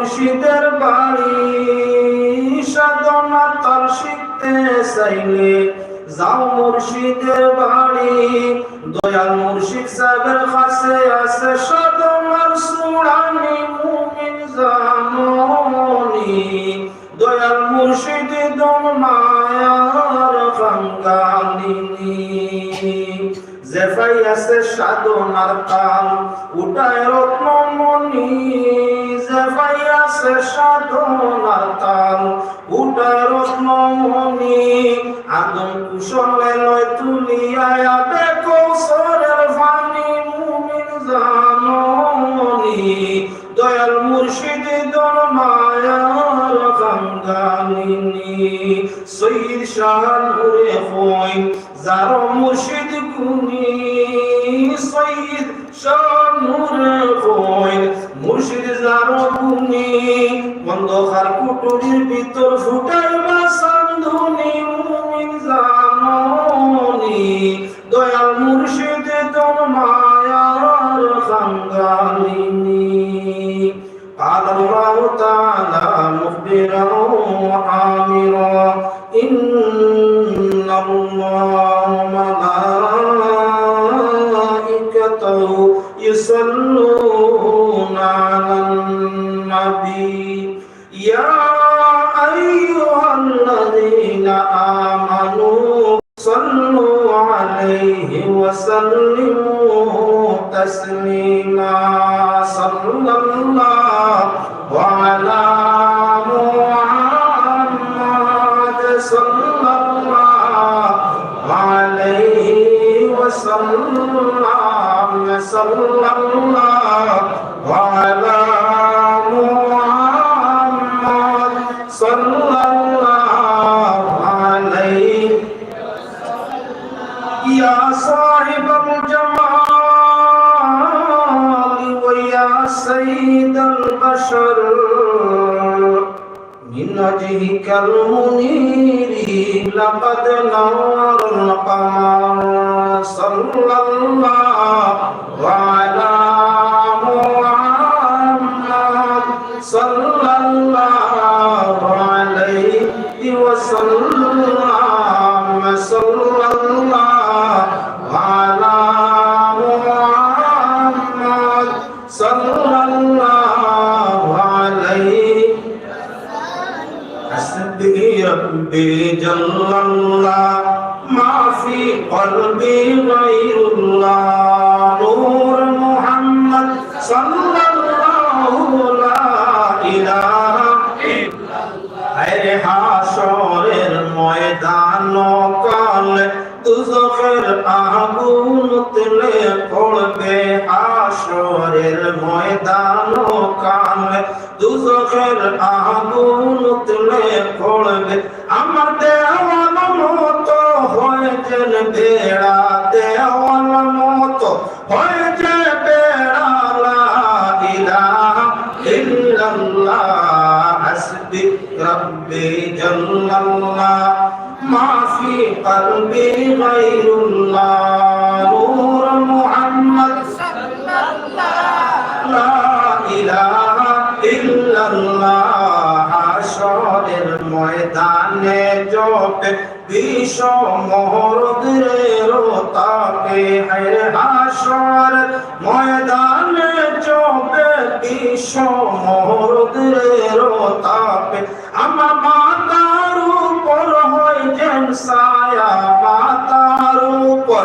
মুর্শিদের বাড়ি। সাধনা তার শিখতে চাইলে যাও মুর্শিদের বাড়ি। দয়াল মুর্শিদ সাহেবের কাছে আছে সাধনার সুরানি, মুমিন জাননি। দয়াল মুর্শিদ দম মায়ার কাঙ্গালিনী জেফাই আছে সাধনার কাল উঠায় রত্নমণি। সাধনার কাল উঠায় রত্নমণি আদম কুশলে লয় তুলিয়া আবে কৌশলের ফানি মুমিন জাননি দয়াল মুর্শিদ দন মায়ার কাঙ্গালিনী সৈয়দ শাহ নুরে হই যার মুর্শিদ গুনি সৈয়দ শাহ নুরে হই মুর্শিদ যার অন্ধকার কুটুরির ভিতর ফুটাইবা সান্ধুনি মুমিন জাননি। দয়াল মুর্শিদ তোর মায়ার খাঙ্গালিনী আল্লাহ তাআলা মুখবিরান يا أيها الذين آمنوا صلوا عليه وسلموا تسليما صلى الله وعلى محمد صلى الله عليه وسلم صلى الله وعلى صاحب الجمال ويا سيد البشر من وجهك المنير لقد نور القمر صلى الله وعلى ربي جل الله ما في قلبي غير الله نور محمد صلى الله لا إله আরে হাসরের ময়দান কালে দুজখের আগুন তুলে পড়বে আসরের ময়দান কালে দুজখের আগুন তুলে পড়বে আমার দেওয়ান মতো হয়ে যেন বেড়া বিষ মহরদের তাপে হায় হাসর ময়দানে জপে বিষ মহরদের তাপে আমার মাতার উপর হয় যেন সায়া মাতার উপর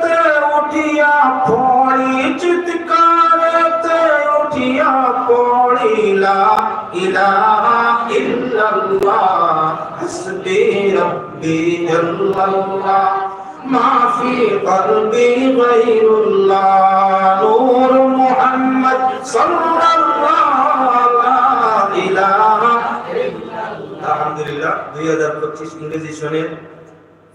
করতে উঠিয়া পড়ি চিৎকারেতে উঠিয়া পড়িলা, ইলাহা ইল্লাল্লাহ, হাসবি রব্বি আল্লাহ মা ফি কলবি গায়রুল্লাহ, নূর ইংরেজি সনের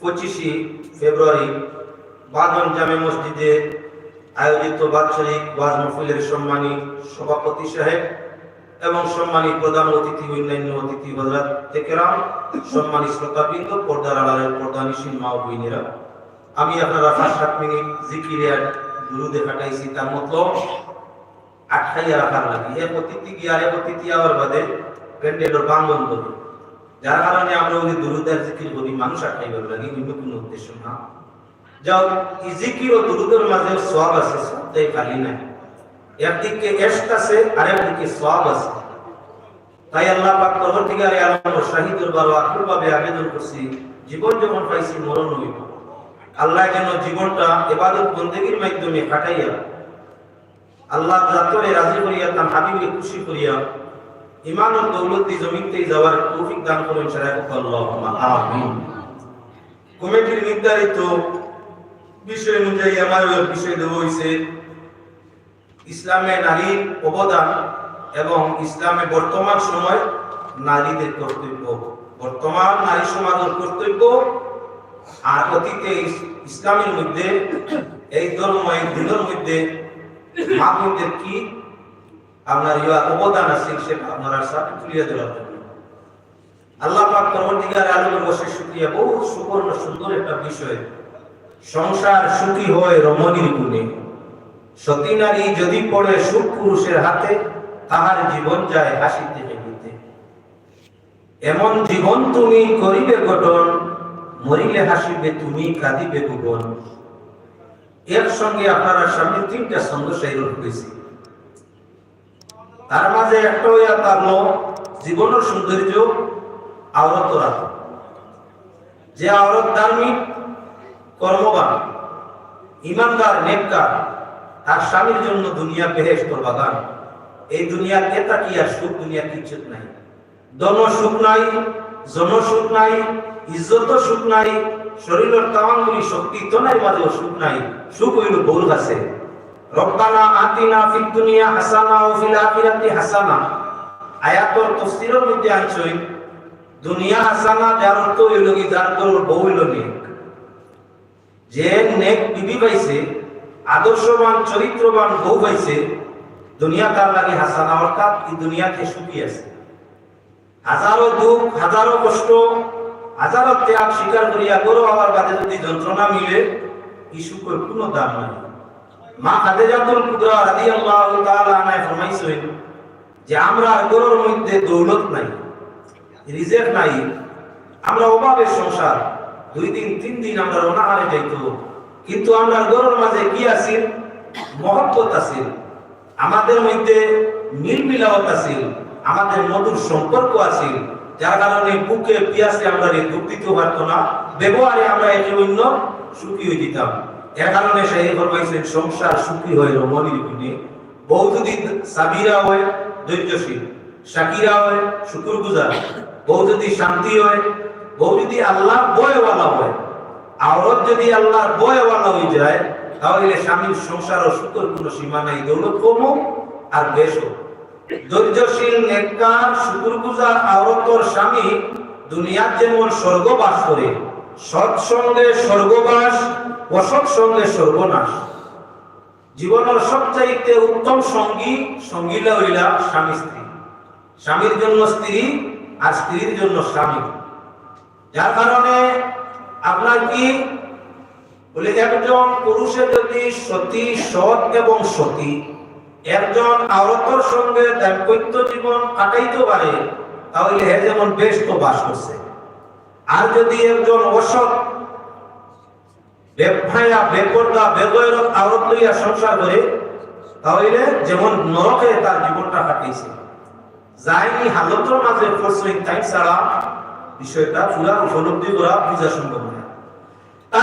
পঁচিশে ফেব্রুয়ারি বাদন জামে মসজিদে আয়োজিত বাৎসরিক ওয়াজ মাহফিলের সম্মানী সভাপতি সাহেব এবং সম্মানী প্রধান অতিথি অন্যান্য অতিথি হজরত তেকেরাম সম্মানী শ্রোতাবৃন্দ, পর্দার আড়ালের পর্দানিসীন মা ও বোনেরা। আমি আপনারা পাঁচ, সাত মিনিট জিকিরিয়ার দুরুদে কাটাইছি, তার মতলব আটকাইয়া রাখার লাগে। এক অতিথি গিয়া এক অতিথি আবার বাদে প্যান্ডেলের বাঙ্গন ধরে যার কারণে আমরা ওই দুরুদের জিকির করি, মানুষ আটকাইবার লাগে, অন্য কোনো উদ্দেশ্য না। যাও এই জিকির ও দুরুদের মাঝে সব আছে? সবটাই খালি নাই। একদিকে এশক আছে আর একদিকে সব আছে। তাই আল্লাহ পাক পরবর্তীকারে আলম আকুলভাবে আবেদন করছি, জীবন যখন পাইছি, মরণ হইব। আল্লাহ যেন জীবনটা এবাদত বন্দেগীর মাধ্যমে কাটাইয়া, আল্লাহ জাতরে রাজি করিয়া, তার হাবিবকে খুশি করিয়া ইমান ও দৌলত দিয়ে জমিনতে যাওয়ার তৌফিক দান করুন আমিন। কমিটির নির্ধারিত বিষয় অনুযায়ী আমার বিষয় দেওয়া হয়েছে ইসলামে নারীর অবদান এবং ইসলামে বর্তমান সময় নারীদের কর্তব্য। বর্তমান নারী সমাজের কর্তব্য আর অতীতে ইসলামের মধ্যে, এই ধর্ম, এই দিনের মধ্যে মা কি আপনার ইয়া অবদান আছে সেটা আপনারা সাথে তুলিয়ে দেওয়ার জন্য। আল্লাহ পাক পরবর্তীকার আলমের বসে শুক্রিয়া, বহু সুবর্ণ সুন্দর একটা বিষয় সংসার সুখী হয় রমণীর গুণে। সতী নারী যদি পড়ে সুখ পুরুষের হাতে, তাহার জীবন যায় হাসিতে এমন জীবন তুমি করিবে গঠন মরিলে হাসিবে তুমি, কাঁদিবে ভুবন এর সঙ্গে আপনারা সামনে তিনটা ছন্দ সাইরল হয়েছে তার মাঝে একটা হইয়া পারল জীবনের সৌন্দর্য, আওরত রাত যে আওরত ধার্মিক কর্মবান, ইমানদার, নেককার, তার স্বামীর জন্য দুনিয়া বেহেস্তর বাগান। এই দুনিয়ার এটা কি আর সুখ দুনিয়া কিছু নাই। দন সুখ নাই জন সুখ নাই, ইজ্জত সুখ নাই, শরীরের তামাঙ্গুলি শক্তি তো নাই মাঝেও সুখ নাই, সুখ হইল বউর কাছে রব্বানা আতিনা ফিদ দুনিয়া হাসানা ও ফিল আখিরাতি হাসানা। আয়াতর তফসিরের মধ্যে আনছই, দুনিয়া হাসানা যার অর্থ হইল কি, যার তোর বউ হইল নেক যে নেক বিবি পাইছে, আদর্শবান, চরিত্রবান বউ পাইছে, দুনিয়া তার লাগে হাসানা অর্থাৎ এই দুনিয়াতে সুখী আছে। হাজারো দুঃখ, হাজারো কষ্ট, হাজারো ত্যাগ স্বীকার করিয়া গরু হওয়ার বাদে যদি যন্ত্রণা মিলে এই সুখের কোনো দাম নাই। মা খাদিজাতুল কুবরা রাদিয়াল্লাহু তাআলা আনহা ফরমাইছেন যে আমরা গরুর মধ্যে দৌলত নাই রিজেক্ট নাই, আমরা অভাবের সংসার। দুই দিন, তিন দিন আমরা অনাহারে যাইতো। কিন্তু আমরা গরুর মাঝে কি আছিল? মহব্বত আছিল। আমাদের মধ্যে মিল মিলাওয়াত আছিল। আমাদের মধুর সম্পর্ক আছিল। যার কারণে বুকে পিয়াসে আমরা এই দুঃখ দিতে পারতো না। ব্যবহারে আমরা একে অন্য সুখী হয়ে দিতাম এর কারণে সেই ফরমাইছেন, সংসার সুখী হয় রমণীর গুণে। যদি সাবিরা হয় ধৈর্যশীল। শাকিরা হয় শুকুর গুজার বউ যদি শান্তি হয় বউ যদি আল্লাহ বয়ওয়ালা হয়, আওরত যদি আল্লাহর বয়ওয়ালা হয়ে যায়, তাহলে স্বামীর সংসার ও সুখের কোনো সীমা নাই, দৌলত কমো আর বেশ। ধৈর্যশীল, নেককার শুকুরগুজার আওরতর স্বামী দুনিয়ার যেমন স্বর্গ বাস করে, সৎসঙ্গে স্বর্গবাস অসৎ সঙ্গে সর্বনাশ জীবনের সবচাইতে উত্তম সঙ্গী, সঙ্গীলা হইলা স্বামী স্ত্রী। স্বামীর জন্য স্ত্রী আর স্ত্রীর জন্য স্বামী। যার কারণে আপনার কি বলে একজন পুরুষের যদি সতী, সৎ এবং সতী, একজন আওরতর সঙ্গে দাম্পত্য জীবন কাটাইতে পারে, তাহলে হে যেমন বেশ তো বাস করছে। আর যদি একজন অসৎ বেফায়া বেপরদা বেগয়রত আওরত লইয়া সংসার করে, তাহলে যেমন নরকে তার জীবনটা কাটিয়েছে। যাইনি হালতের মাঝে পড়ছে তাই ছাড়া বিষয়টা পুরা উপলব্ধি করা বোঝা সম্ভব